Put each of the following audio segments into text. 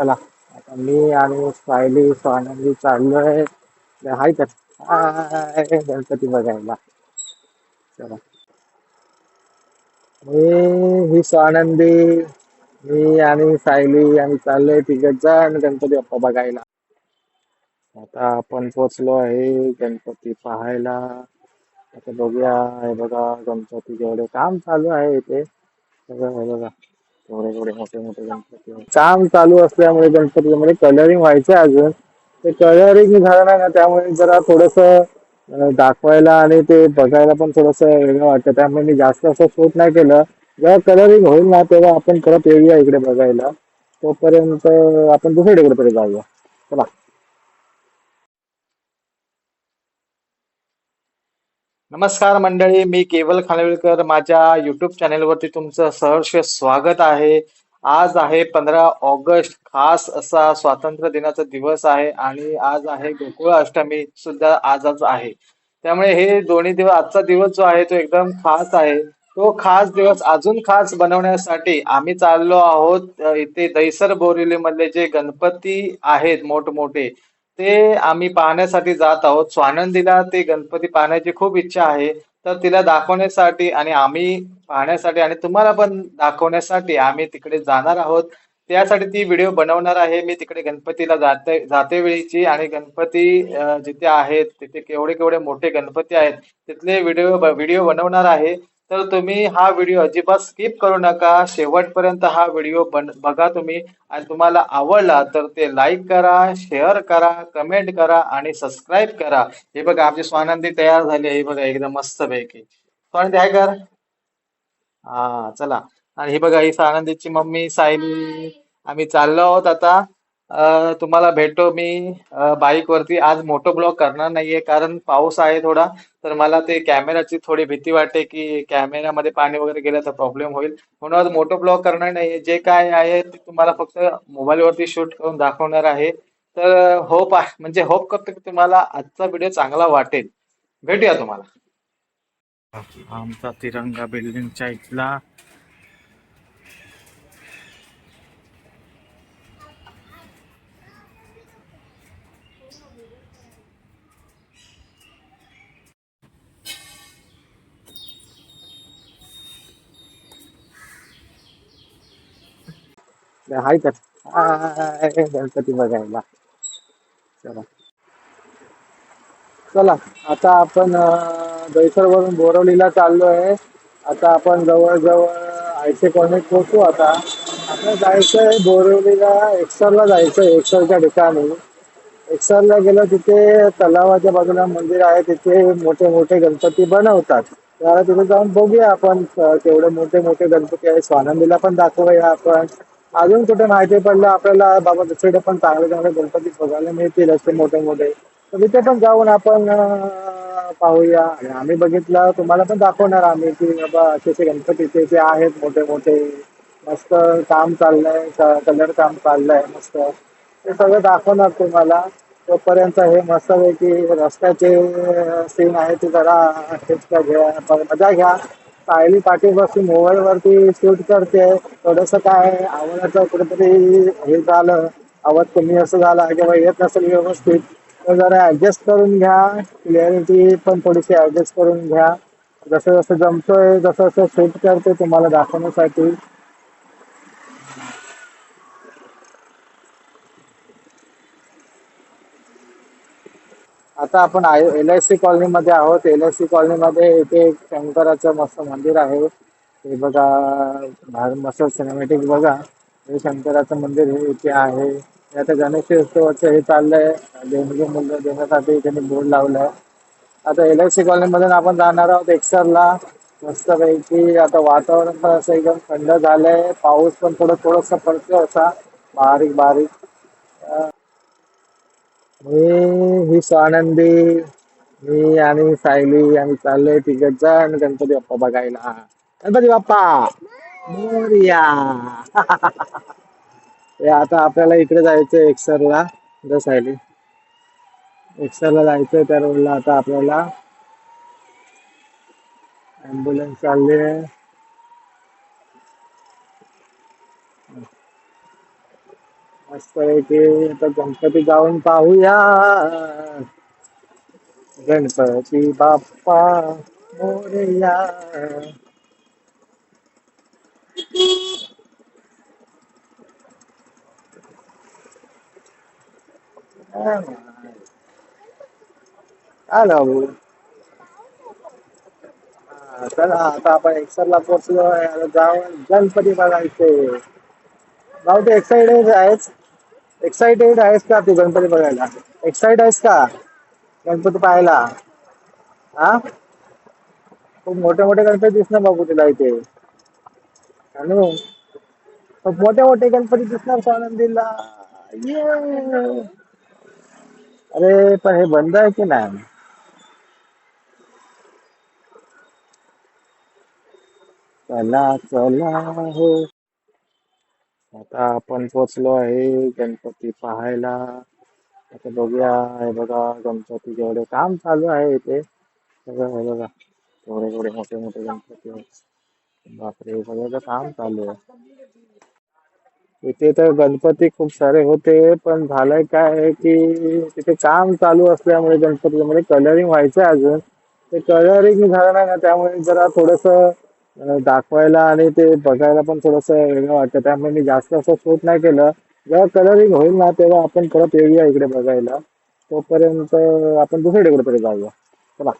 चला. आता मी आणि सायली स्वानंदी चाललोय. हाय तर. हाय, गणपती बघायला. चला. मी ही स्वानंदी मी आणि सायली आम्ही चाललोय तिघच जण गणपती बाप्पा बघायला. आता आपण पोचलो आहे गणपती पाहायला. आता बघूया हे बघा गणपती जेवढे काम चालू आहे इथे. सगळं हे बघा. एवढे एवढे मोठे मोठे गणपती काम चालू असल्यामुळे गणपतीमध्ये कलरिंग व्हायचं अजून. ते कलरिंग झालं नाही ना त्यामुळे जरा थोडस दाखवायला आणि ते बघायला पण थोडस वेगळं वाटतं. त्यामुळे मी जास्त असं शोध नाही केलं. जेव्हा कलरिंग होईल ना तेव्हा आपण परत येऊया इकडे बघायला. तोपर्यंत आपण दुसरीकडे तरी जाऊया. चला. नमस्कार मंडळी मी केवल खानविलकर. माझ्या युट्यूब चॅनेलवरती तुमचं सहर्ष स्वागत आहे. आज आहे पंधरा ऑगस्ट. खास असा स्वातंत्र्य दिनाचा दिवस आहे आणि आज आहे गोकुळ अष्टमी सुद्धा आजच आहे. त्यामुळे हे दोन्ही दिवस आजचा दिवस जो आहे तो एकदम खास आहे. तो खास दिवस अजून खास बनवण्यासाठी आम्ही चाललो आहोत. इथे दहिसर बोरिवली मधले जे गणपती आहेत मोठमोठे ते आम्ही पाहण्यासाठी जात आहोत. स्वानंदीला ते गणपती पाहण्याची खूप इच्छा आहे. तर तिला दाखवण्यासाठी आणि आम्ही पाहण्यासाठी आणि तुम्हाला पण दाखवण्यासाठी आम्ही तिकडे जाणार आहोत. त्यासाठी ती व्हिडिओ बनवणार आहे. मी तिकडे गणपतीला जाते जाते वेळीची आणि गणपती जिथे आहेत तिथे केवढे केवढे मोठे गणपती आहेत तिथले व्हिडिओ व्हिडिओ बनवणार आहे. तर तुम्ही हा व्हिडिओ अजिबात स्किप करू नका. शेवटपर्यंत हा व्हिडिओ बन बघा तुम्ही. आणि तुम्हाला आवडला तर ते लाईक करा शेअर करा कमेंट करा आणि सबस्क्राईब करा. हे बघा आमची स्वानंदी तयार झाली आहे. हे बघा एकदम मस्त पैकी स्वानंदी आहे कर. हा चला. आणि हे बघा ही स्वानंदीची मम्मी सायली. आम्ही चाललो आहोत आता. तुम्हाला भेटतो मी बाईक वरती आज मोटो ब्लॉग करणार नाहीये कारण पाऊस आहे थोडा. तर मला ते कॅमेराची थोडी भीती वाटते की कॅमेऱ्यामध्ये पाणी वगैरे गेलं तर प्रॉब्लेम होईल. म्हणून आज मोटो ब्लॉग करणार नाहीये. जे काय आहे ते तुम्हाला फक्त मोबाईल वरती शूट करून दाखवणार आहे. तर होप आहे म्हणजे होप करतो की तुम्हाला आजचा व्हिडिओ चांगला वाटेल. भेटूया तुम्हाला. आमचा तिरंगा बिल्डिंगच्या इथला हाय तर हाय, गणपती बघायला चला चला आता आपण दहीसर वरून बोरवलीला चाललो आहे आता आपण जवळजवळ आयसे कॉलनीत पोहोचू आता आपल्याला जायचंय बोरवलीला एक्सरला जायचंय एक्सरच्या ठिकाणी एक्सरला गेलं तिथे तलावाच्या बाजूला मंदिर आहे तिथे मोठे मोठे गणपती बनवतात त्याला तिथे जाऊन बघूया आपण केवढे मोठे मोठे गणपती आहे स्वानंदीला पण दाखवूया आपण अजून कुठे माहिती पडलं आपल्याला बाबा दुसरीकडे पण चांगले चांगले गणपती बघायला मिळतील असे मोठे मोठे. तर तिथे पण जाऊन आपण पाहूया. आणि आम्ही बघितलं तुम्हाला पण दाखवणार आम्ही की बाबा असे असे गणपती ते आहेत मोठे मोठे. मस्त काम चाललंय कलर काम चाललंय मस्त. ते सगळं दाखवणार तुम्हाला. तोपर्यंत हे मस्त पैकी रस्त्याचे सीन आहे ते जरा घ्या मजा घ्या. सायली पाटील बसून मोबाईल वरती शूट करते. थोडस काय आवाजाचं कुठेतरी हे झालं. आवाज कमी असं झाला किंवा येत नसेल व्यवस्थित तर जरा ऍडजस्ट करून घ्या. क्लिअरिटी पण थोडीशी ऍडजस्ट करून घ्या. जसं जसं जमतोय जसं जसं शूट करते तुम्हाला दाखवण्यासाठी. आता आपण एल आय सी कॉलनीमध्ये आहोत. एल आय सी कॉलनीमध्ये इथे एक शंकराचं मस्त मंदिर आहे. हे बघा बाहेर मस्त सिनेमॅटिक बघा. हे शंकराचं मंदिर हे इथे आहे. हे आता गणेश उत्सवाचं हे चाललंय. देणगी मूल्य देण्यासाठी त्यांनी बोर्ड लावलाय. आता एल आय सी कॉलनीमधून आपण जाणार आहोत एक्सरला. मस्तपैकी आता वातावरण पण असं एकदम थंड झालंय. पाऊस पण थोडं थोडंसं पडतोय असा. बारीक बारीक. मी ही स्वानंदी. मी आणि सायली आम्ही चाललोय तिघच जण गणपती बाप्पा बघायला. गणपती बाप्पा! मोरिया! हे आता आपल्याला इकडे जायचंय एक्सरला. द सायली. एक्सरला जायचंय त्या रोडला आता आपल्याला ऍम्ब्युलन्स चालली आहे मस्त आता गणपती जाऊन पाहूया. गणपती बाप्पा मोरया. हॅलो हा, चला आता आपण एक्सरला पोहोचलो जाऊन गणपती बघायचे. भाऊ ते एक्साइटेड आहेच. एक्साइटेड आहेस का तू गणपती बघायला? एक्साइट आहेस का? गणपती पाहायला? हा? खूप मोठे मोठे गणपती दिसणार बाबू तुला इथे. खूप मोठे मोठे गणपती दिसणार स्वानंदीला. ये अरे पण हे बंद आहे की नाही? चला चला हो. आता आपण पोचलो आहे गणपती पाहायला. आता बघूया हे बघा गणपती जेवढे काम चालू आहे इथे. सगळं हे बघा थोडे थोडे मोठे मोठे गणपती बापरे सगळं काम चालू आहे. इथे तर गणपती खूप सारे होते पण झालंय काय आहे की तिथे काम चालू असल्यामुळे गणपतीमध्ये कलरिंग व्हायचं अजून. ते कलरिंग झालं नाही ना त्यामुळे जरा थोडस दाखवायला आणि ते बघायला पण थोडस वेगळं वाटतं. त्यामुळे मी जास्त असं शूट नाही केलं. जेव्हा कलरिंग होईल ना तेव्हा आपण परत येऊया इकडे बघायला. तोपर्यंत आपण दुसरीकडे कुठेतरी जाऊया. चला.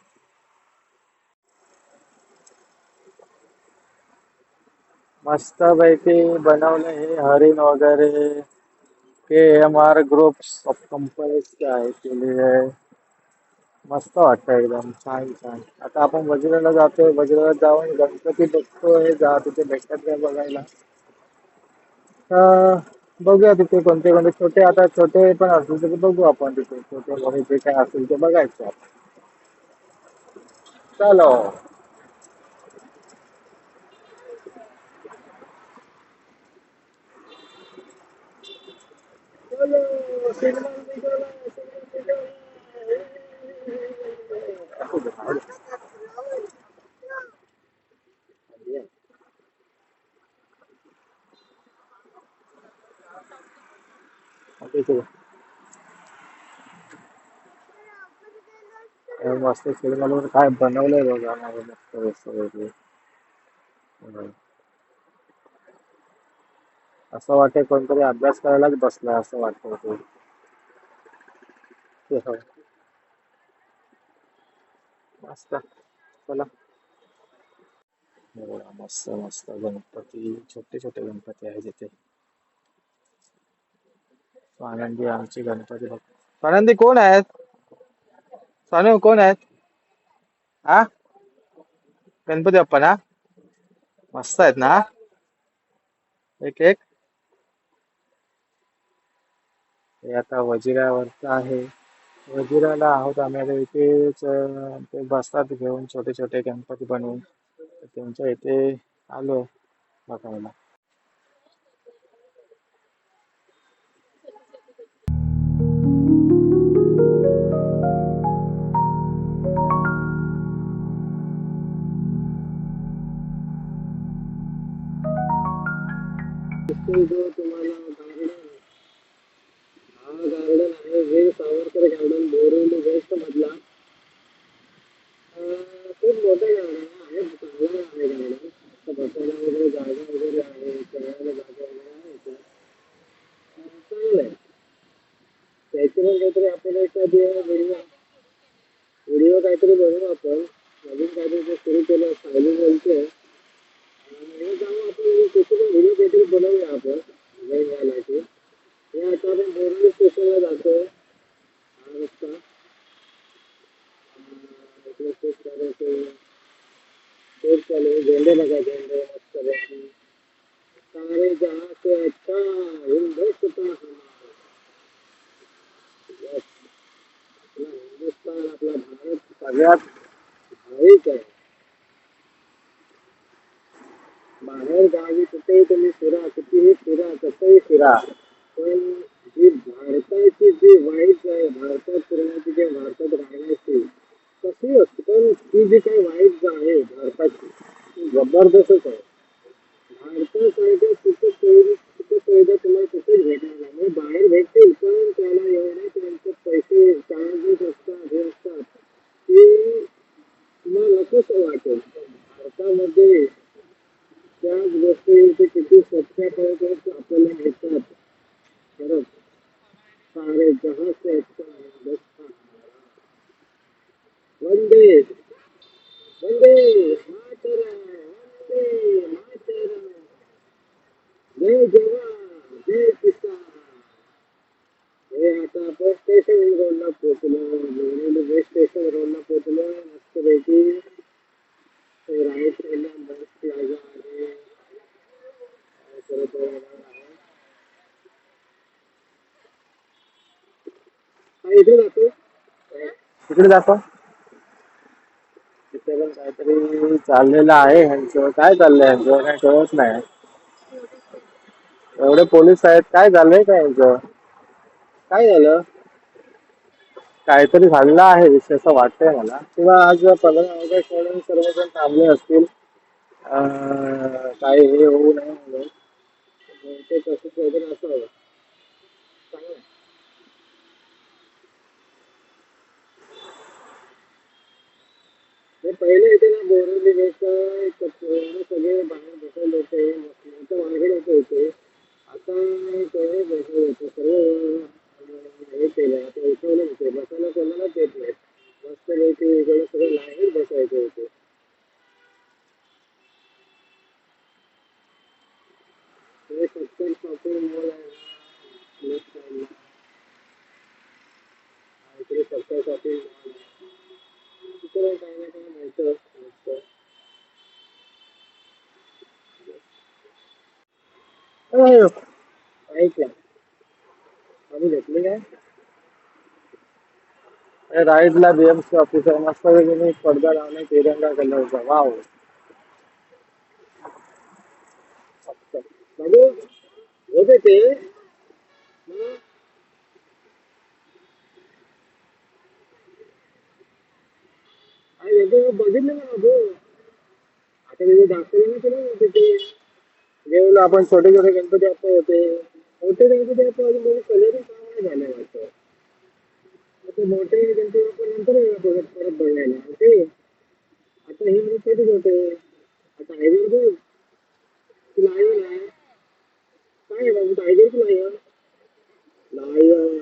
मस्त पैकी बनवलं हे हरिण वगैरे. K M R groups of companies आहेत केलेले आहे? मस्त वाटतं एकदम, छान छान. आता आपण वजिराला जातोय, वजिराला जाऊन गणपती बघतोय, जा तिथे भेटतात काय बघायला? बघूया तिथे कोणते कोणते छोटे, आता छोटे पण असतील तर बघू आपण तिथे छोटे मोठे जे काय ते बघायचं. चलो. निघाला, सिनेमा निघाला. ओके, चलो. हे मस्त सिनेमावर काय बनवलंय बघा माझं मस्त मस्त पैकी. हम्म. असं वाटतंय कोणतरी अभ्यास करायलाच बसलाय असं वाटतं ते ते हो. मस्त चला मस्त मस्त गणपती छोटे छोटे गणपती आहेत इथे. आनंदी आमची गणपती बघ. आनंदी कोण आहेत? सानू कोण आहेत? हा गणपती बाप्पा ना? मस्त आहेत ना? एक एक. हे आता वजिरावरचं आहे. वजिराला आहोत आम्ही. आता इथेच ते बसतात घेऊन छोटे छोटे गणपती बनवून. त्यांच्या इथे आलो बघायला. तुम्हाला गार्डन आहे वीर सावरकर गार्डन बोरिवली वेस्ट मधला. खूप मोठं गार्डन आहे चांगलं आहे गार्डन. बसायला वगैरे जागा वगैरे आहे खेळायला जागा वगैरे आहे चांगलं आहे. त्याची पण काहीतरी आपण एखादी व्हिडिओ व्हिडिओ काहीतरी बनवू आपण. नवीन काहीतरी ते सुरू केलं सायली बोलते हे जाऊ आपण त्याची पण व्हिडिओ काहीतरी बनवूया आपण नवीन यासाठी हे आता आपण बोरिवली स्टेशनला जातोय हा। रस्ता अं, इकडे खूप सारे असे खूप चालू झेंडे बघा झेंडे मस्त पैकी सारे जहाँ से अच्छा हिंदुस्तान हमारा। Yes. आपला हिंदुस्तान आपला भारत सगळ्यात भारीच आहे बाहेर गावी कुठेही तुम्ही फिरा कितीही फिरा कसंही फिरा पण जी भारताची जी वाईट आहे भारतात फिरण्याची जे भारतात राहण्याची तशी असते. पण ती जी काही वाईट आहे भारताची ती जबरदस्तच आहे. भारतासारख्या सुख सुविधा सुख सुविधा तुम्हाला कुठेच भेटणार नाही. म्हणजे बाहेर भेटतील पण त्याला एवढे त्यांचे पैसे चार्जेस असतात हे असतात की तुम्हाला नकोच वाटेल. पण भारतामध्ये त्याच गोष्टी ते किती स्वच्छ करत आपल्याला मिळतात. करत सारे जहां से वंदे वंदे मातरम वंदे मातरम जय जवान जय किसान हे आता आपण स्टेशन रोडला पोहोचलो रेल्वे स्टेशन रोडला पोहोचलो मस्तपैकी राईट साईडला बस प्लाझा आहे इथे जातो तिकडे जातो तिथे पण काहीतरी चाललेलं आहे ह्यांचं. काय चाललंय ह्यांचं? काय कळत नाही. एवढे पोलीस आहेत काय झालंय काय यांचं काय झालं? काहीतरी झालेलं आहे विषय असं वाटतंय मला. किंवा आज पंधरा ऑगस्ट म्हणून सर्वजण थांबले असतील? अं, काही हे होऊ नये म्हणून. बहुतेक असावं हे पहिले इथे ना बोरवली बेटचं सगळे बाहेर बसवले होते मोठं मार्केट होते. इथे आता तेवढे बसवले होते सर्व हे केलं आता उठवले होते. बसायला कोणालाच येत नाही मस्त पैकी इकडे सगळे लाईन बसायचे होते. हे सत्तर शॉपिंग मॉल आहे. इकडे सत्तर शॉपिंग मॉल आहे. तिकडे काही ना काही मिळतं मस्त आम्ही घेतली काय राईडला बीएमसी ऑफिसर मस्त पडदा लावणे तिरंगा कलरचा वाव बाबू होते ते मग अरे हे बघितलं ना बाबू आता तिथे दाखवलं ना तिथे. गेलो आपण छोटे छोटे गणपती आपण होते. मोठे गणपती आपण अजून बघू कलरही काम नाही झालं वाटतं. आता मोठे गणपती आपण नंतर परत परत बघायला ओके? आता हे म्हणजे छोटेच होते? आता टायगर बघ. तुला लायन आहे. काय आहे बाबू टायगर तुला लायन लायन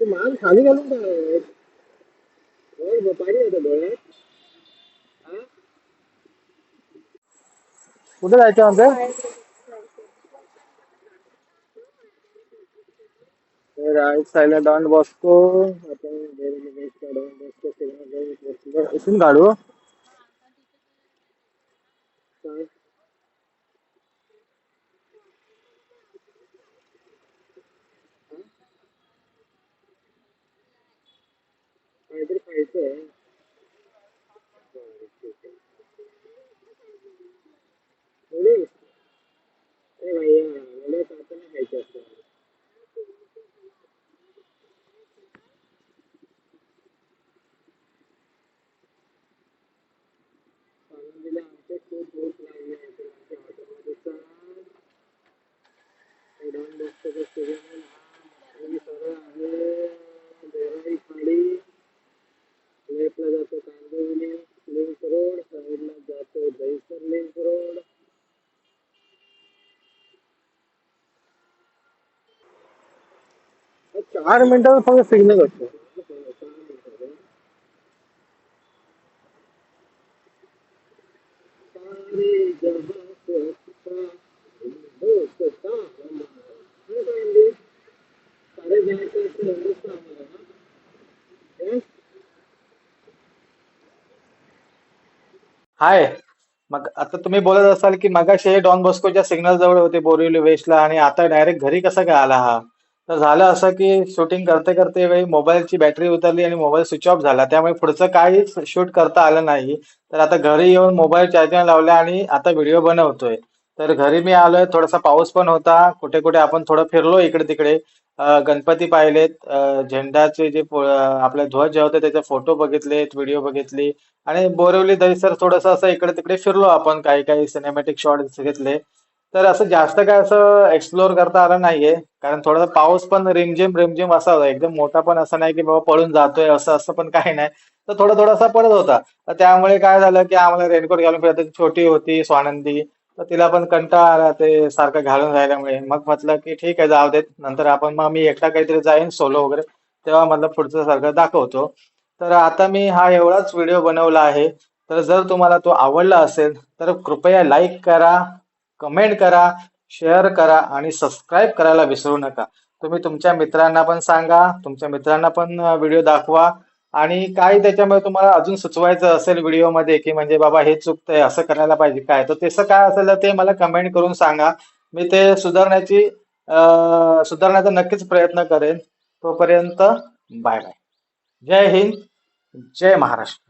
तू मान खाली घालून काय बर पाणी येतं डोळ्यात? हा? कुठे जायचं म्हणते राईट साईडला डॉन बॉस्को आपण इथून काढू. बरं, ठीक आहे. नूडल्स ए भैया नूडल्स आता नाही खायचे असतात आनंदीला आमच्या खूप भूक लागली आहे तर आमच्या हॉटेलमध्ये चला हे डॉन बॉस्कोचं सिग्नल हा मस्तपैकी सरळ आहे देवराई खाडी लेफ्टला जातो कांदिवली लिंक रोड साईडला जातो दहिसर लिंक रोड चार मिनिटात फक्त सिग्नल असतो सारे जहां से अच्छा हिंदुस्तान हमारा है तो हिंदी सारे जहां आठ अच्छा फक्त सिग्नल असतो हाय मग आता तुम्ही बोलत असाल की मगाशी हे डॉन बॉस्कोच्या सिग्नल जवळ होते बोरिवली वेस्टला आणि आता डायरेक्ट घरी कसा काय आला हा? तर झालं असं की शूटिंग करते करते वेळी मोबाईलची बॅटरी उतरली आणि मोबाईल स्विच ऑफ झाला. त्यामुळे पुढचं काहीच शूट करता आलं नाही. तर आता घरी येऊन मोबाईल चार्जिंग लावला आणि आता व्हिडिओ बनवतोय. तर घरी मी आलोय. थोडासा पाऊस पण होता. कुठे कुठे आपण थोडं फिरलो इकडे तिकडे. गणपती पाहिलेत. झेंडाचे जे आपले ध्वज जे होते त्याचे फोटो बघितलेत व्हिडिओ बघितली. आणि बोरिवली दहिसर थोडस असं इकडे तिकडे फिरलो आपण. काही काही सिनेमॅटिक शॉट घेतले. तर असं जास्त काय असं एक्सप्लोअर करता आलं नाहीये. कारण थोडासा पाऊस पण रिमझिम रिमझिम असा होता. एकदम मोठा पण असं नाही की बाबा पळून जातोय असं असं पण काही नाही. तर थोडा थोडासा पडत होता. तर त्यामुळे काय झालं की आम्हाला रेनकोट घालून फिरत छोटी होती स्वानंदी. तर तिला पण कंटाळा आला ते सारखं घालून राहिल्यामुळे. मग म्हटलं की ठीक आहे जाऊ देत. नंतर आपण मग मी एकटा काहीतरी जाईन सोलो वगैरे. तेव्हा म्हटलं पुढचं सारखं दाखवतो. तर आता मी हा एवढाच व्हिडिओ बनवला आहे. तर जर तुम्हाला तो आवडला असेल तर कृपया लाईक करा. कमेंट करा शेअर करा आणि सबस्क्राईब करायला विसरू नका. तुम्ही तुमच्या मित्रांना पण सांगा तुमच्या मित्रांना पण व्हिडिओ दाखवा आणि काय त्याच्यामध्ये तुम्हाला अजून सुचवायचं असेल व्हिडिओमध्ये की म्हणजे बाबा हे चुकतंय असं करायला पाहिजे काय? तर तसं काय असेल तर ते मला कमेंट करून सांगा. मी ते सुधारण्याची सुधारण्याचा नक्कीच प्रयत्न करेन. तोपर्यंत बाय बाय. जय हिंद जय महाराष्ट्र.